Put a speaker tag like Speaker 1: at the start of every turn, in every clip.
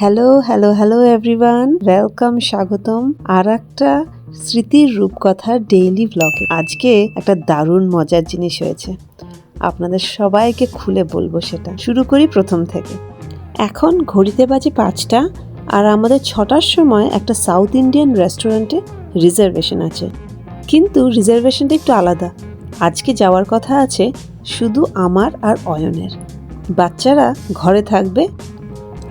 Speaker 1: Hello hello hello everyone welcome স্বাগতম। আর একটা স্মৃতির রূপকথার ডেইলি ব্লগে আজকে একটা দারুণ মজার জিনিস হয়েছে। আপনাদের সবাইকে খুলে বলব সেটা। শুরু করি প্রথম থেকে। এখন ঘড়িতে বাজে পাঁচটা, আর আমাদের ছটার সময় একটা সাউথ ইন্ডিয়ান রেস্টুরেন্টে রিজার্ভেশন আছে। কিন্তু রিজার্ভেশনটা একটু আলাদা। আজকে যাওয়ার কথা আছে শুধু আমার আর অয়নের। বাচ্চারা ঘরে থাকবে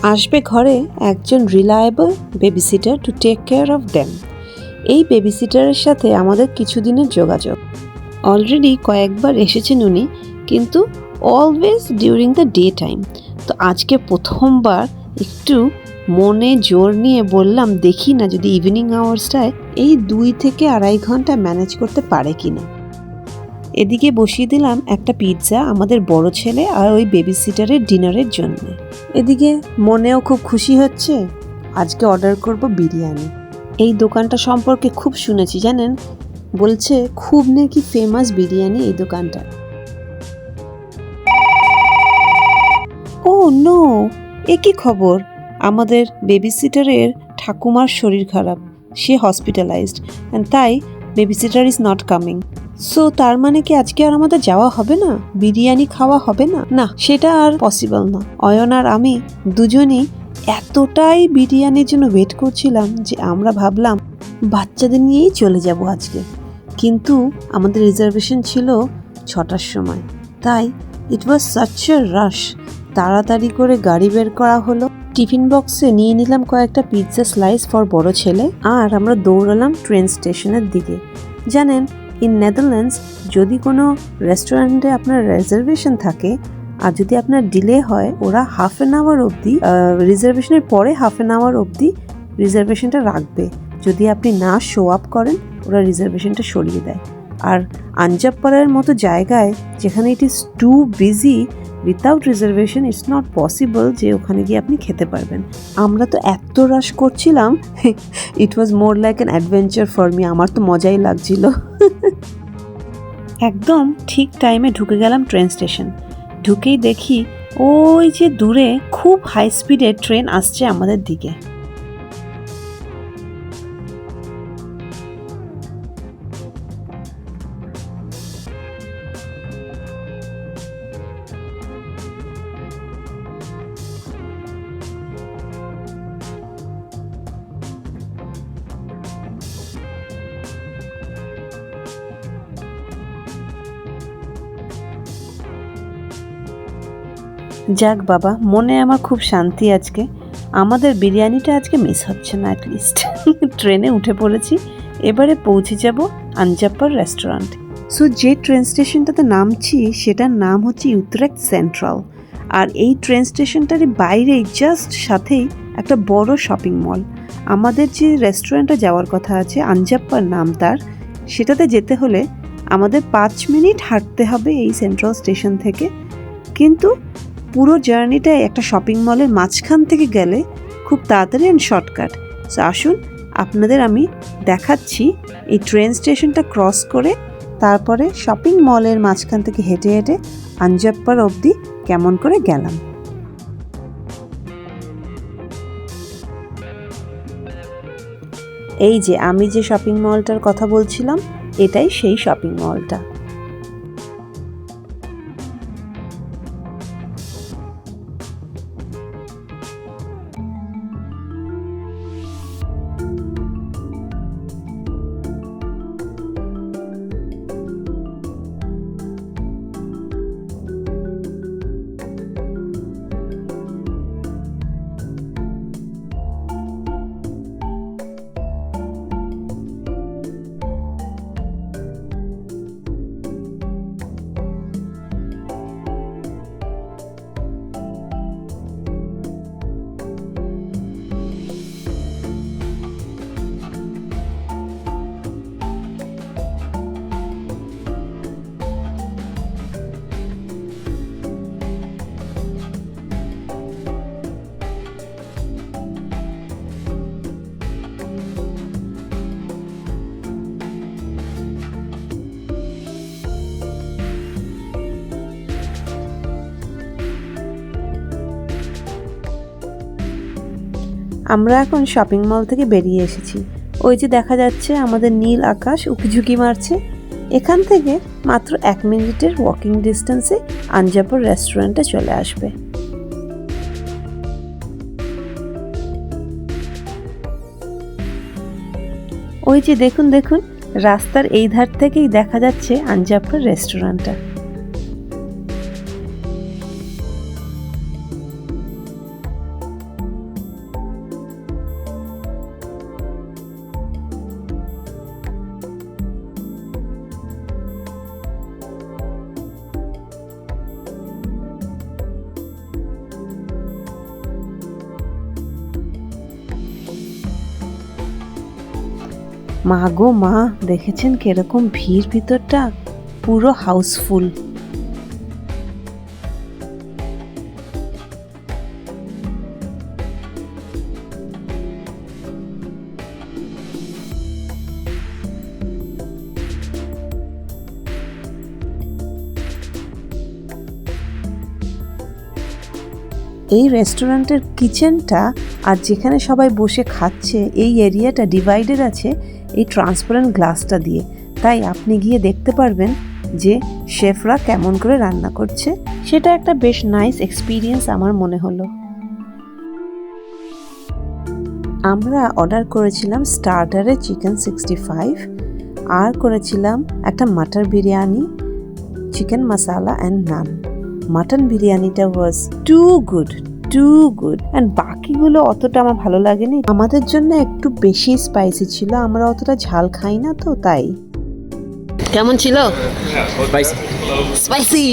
Speaker 1: আসবে ঘরে একজন reliable babysitter to take care of them এই বেবিসিটারের সাথে আমাদের কিছুদিনের যোগাযোগ। অলরেডি কয়েকবার এসেছেন উনি, কিন্তু always during the day time তো আজকে প্রথমবার একটু মনে জোর নিয়ে বললাম, দেখি না যদি ইভিনিং আওয়ার্সটায় এই দুই থেকে আড়াই ঘণ্টা ম্যানেজ করতে পারে কিনা। এদিকে বসিয়ে দিলাম একটা পিৎজা আমাদের বড় ছেলে আর ওই বেবি সিটারের ডিনারের জন্য। এদিকে মনেও খুব খুশি হচ্ছে, আজকে অর্ডার করব বিরিয়ানি। এই দোকানটা সম্পর্কে খুব শুনেছি, জানেন? বলছে, খুব নাকি ফেমাস বিরিয়ানি এই দোকানটা ও নো এ কি খবর? আমাদের বেবি সিটারের ঠাকুমার শরীর খারাপ, সে হসপিটালাইজড অ্যান্ড তাই baby sitter is not coming so তার মানে কি আজকে আর আমাদের যাওয়া হবে না? বিরিয়ানি খাওয়া হবে না? না, সেটা আর পসিবল না। অয়ন আর আমি দুজনই এতটাই বিরিয়ানির জন্য ওয়েট করছিলাম যে আমরা ভাবলাম বাচ্চাদের নিয়েই চলে যাব আজকে। কিন্তু আমাদের রিজার্ভেশন ছিল ছটার সময়। তাই ইট ওয়াজ সাচ এ রাশ তাড়াতাড়ি করে গাড়ি বের করা হলো। টিফিন বক্সে নিয়ে নিলাম কয়েকটা পিৎজা স্লাইস ফর বড় ছেলে। আর আমরা দৌড়ালাম ট্রেন স্টেশনের দিকে। জানেন ইন নেদারল্যান্ডস যদি কোনো রেস্টুরেন্টে আপনার রিজার্ভেশন থাকে, আর যদি আপনার ডিলে হয়, ওরা হাফ অ্যান আওয়ার অবধি রিজার্ভেশনের পরে হাফ অ্যান আওয়ার অবধি রিজার্ভেশনটা রাখবে। যদি আপনি না শো আপ করেন, ওরা রিজার্ভেশনটা সরিয়ে দেয়। আর আঞ্জাবপাড়ার মতো জায়গায়, যেখানে it is too busy without reservation it's not possible যে ওখানে গিয়ে আপনি খেতে পারবেন। আমরা তো এত রাশ করছিলাম it was more like an adventure for me আমার তো মজাই লাগছিল। একদম ঠিক টাইমে ঢুকে গেলাম ট্রেন স্টেশন ঢুকেই দেখি ওই যে দূরে খুব হাই স্পিডে ট্রেন আসছে আমাদের দিকে। যাক বাবা, মনে আমার খুব শান্তি আজকে। আমাদের বিরিয়ানিটা আজকে মিস হচ্ছে না অ্যাটলিস্ট ট্রেনে উঠে পড়েছি। এবারে পৌঁছে যাব আঞ্জাপ্পার রেস্টুরেন্ট সো যে ট্রেন স্টেশনটাতে নামছি, সেটার নাম হচ্ছে ইউত্রেক সেন্ট্রাল আর এই ট্রেন স্টেশনটার বাইরেই জাস্ট সাথেই একটা বড় শপিং মল আমাদের যে রেস্টুরেন্টে যাওয়ার কথা আছে আঞ্জাপ্পার নাম তার, সেটাতে যেতে হলে আমাদের পাঁচ মিনিট হাঁটতে হবে এই সেন্ট্রাল স্টেশন থেকে। কিন্তু পুরো জার্নিটাই একটা শপিং মলের মাঝখান থেকে গেলে খুব তাড়াতাড়ি অ্যান্ড শর্টকাট সো আসুন, আপনাদের আমি দেখাচ্ছি এই ট্রেন স্টেশনটা ক্রস করে, তারপরে শপিং মলের মাঝখান থেকে হেঁটে হেঁটে আঞ্জাপ্পার অবধি কেমন করে গেলাম। এই যে আমি যে শপিং মলটার কথা বলছিলাম, এটাই সেই শপিং মলটা আমরা এখন শপিং মল থেকে বেরিয়ে এসেছি। ওই যে দেখা যাচ্ছে আমাদের নীল আকাশ উকিঝুঁকি মারছে। এখান থেকে মাত্র এক মিনিটের ওয়াকিং ডিস্টেন্সে আঞ্জাপুর রেস্টুরেন্টে চলে আসবে। ওই যে দেখুন দেখুন, রাস্তার এই ধার থেকেই দেখা যাচ্ছে আঞ্জাপুর রেস্টুরেন্টটা মা গো মা দেখেছেন কীরকম ভিড় ভিতরটা? পুরো হাউসফুল এই রেস্টুরেন্টের কিচেনটা আর যেখানে সবাই বসে খাচ্ছে, এই এরিয়াটা ডিভাইডেড আছে এই ট্রান্সপারেন্ট গ্লাসটা দিয়ে। তাই আপনি গিয়ে দেখতে পারবেন যে শেফরা কেমন করে রান্না করছে। সেটা একটা বেশ নাইস এক্সপিরিয়েন্স আমার মনে হলো। আমরা অর্ডার করেছিলাম স্টার্টারে চিকেন সিক্সটি ফাইভ আর করেছিলাম একটা মাটার biryani chicken masala and naan mutton বিরিয়ানিটা was too good too good and বাকিগুলো অতটা আমার ভালো লাগেনি। আমাদের জন্য একটু বেশি স্পাইসি ছিল আমরা অতটা ঝাল খাই না তো তাই।
Speaker 2: কেমন ছিল? স্পাইসি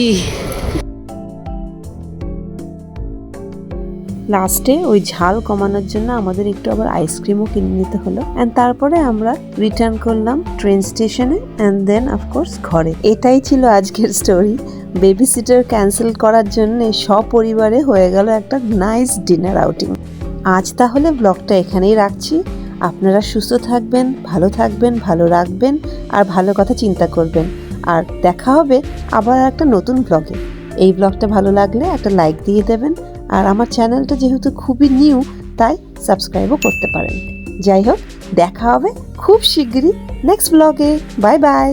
Speaker 1: লাস্টে ওই ঝাল কমানোর জন্য আমাদের একটু আবার আইসক্রিমও কিনে নিতে হলো। অ্যান্ড তারপরে আমরা রিটার্ন করলাম ট্রেন স্টেশনে অ্যান্ড দেন অফকোর্স ঘরে। এটাই ছিল আজকের স্টোরি বেবি সিটার ক্যান্সেল করার জন্য সপরিবারে হয়ে গেল একটা নাইস ডিনার আউটিং আজ তাহলে ব্লগটা এখানেই রাখছি। আপনারা সুস্থ থাকবেন, ভালো থাকবেন, ভালো রাখবেন আর ভালো কথা চিন্তা করবেন। আর দেখা হবে আবার একটা নতুন ব্লগে এই ব্লগটা ভালো লাগলে একটা লাইক দিয়ে দেবেন। আর আমার চ্যানেলটা যেহেতু খুবই নিউ তাই সাবস্ক্রাইবও করতে পারেন। যাই হোক, দেখা হবে খুব শিগগিরই নেক্সট ব্লগে বাই বাই